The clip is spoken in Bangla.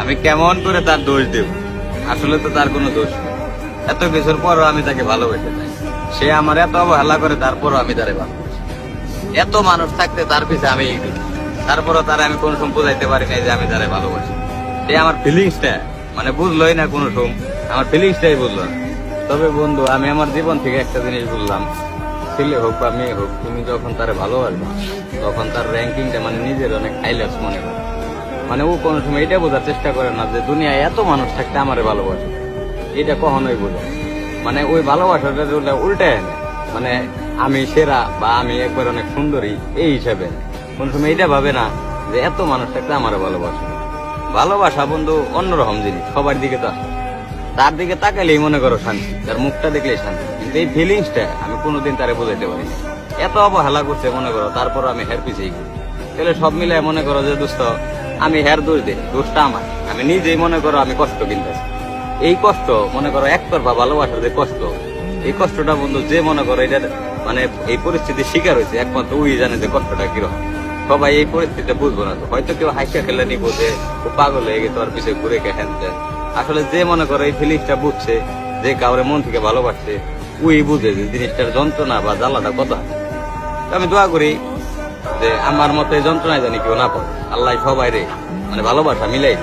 আমি কেমন করে তার দোষ দেব? আসলে তো তার কোনো দোষ নেই। এত কিছুর পরও আমি তাকে ভালোবেসে সে আমার এত অবহেলা করে, তারপরও আমি তারে ভালোবাসি। এত মানুষ থাকতে তার পিছে আমি। তারপরও তারা আমি কোনো সময় বোঝাইতে পারি নাই যে আমি তারে ভালোবাসি। সে আমার ফিলিংসটা মানে বুঝলোই না কোনো সময়। আমার ফিলিংসটাই বুঝলো না। তবে বন্ধু, আমি আমার জীবন থেকে একটা জিনিস বুঝলাম। ছেলে হোক বা মেয়ে হোক, তুমি যখন তারে ভালোবাসবে, তখন তার র্যাঙ্কিংটা মানে নিজের অনেক হাইলাইটস মনে করে মানে ও কোনো সময় এটা বোঝার চেষ্টা করে না যে দুনিয়ায় এত মানুষ থাকতে আমারে ভালোবাসে। এটা কখনোই বোঝে মানে ওই ভালোবাসাটা না মানে আমি সেরা বা আমি একবার অনেক সুন্দরী, এই হিসাবে। কোনো সময় এটা ভাবে না যে এত মানুষ থাকতে আমারে ভালোবাসে। ভালোবাসা বন্ধু অন্যরকম জিনিস, সবার দিকে তো তার দিকে তাকালেই মনে করো শান্তি, তার মুখটা দেখলেই শান্তি। কিন্তু এই ফিলিংসটা আমি কোনোদিন তারে বোঝাইতে পারি। এত অবহেলা করছে মনে করো তারপর আমি হের পিছিয়ে তাহলে সব মিলে মনে করো যে দোস্ত আমি হের দোষ দিই, দোষটা আমার। আমি নিজেই মনে করো আমি কষ্ট কিনতেছি এই কষ্ট, মনে করো একতরফা ভালোবাসার যে কষ্ট, এই কষ্টটা বন্ধু যে মনে করো এটা মানে এই পরিস্থিতির শিকার হয়েছে, একমাত্র ওই জানে যে কষ্টটা কীরকম। সবাই এই পরিস্থিতিতে বুঝব না হয়তো কেউ হাইসা খেলে নি বোঝে ও পাগল হয়ে গেছে, ওর পিছিয়ে ঘুরে কে হ্যান আসলে যে মনে করো এই ফিলিংসটা বুঝছে, যে কাউরে মন থেকে ভালোবাসছে ওই বুঝে যে জিনিসটার যন্ত্রণা বা জ্বালাটা তো আমি দোয়া করি যে আমার মতে যন্ত্রণায় জানি কেউ না পড়ে আল্লাহ সবাই রে মানে ভালোবাসা মিলাই।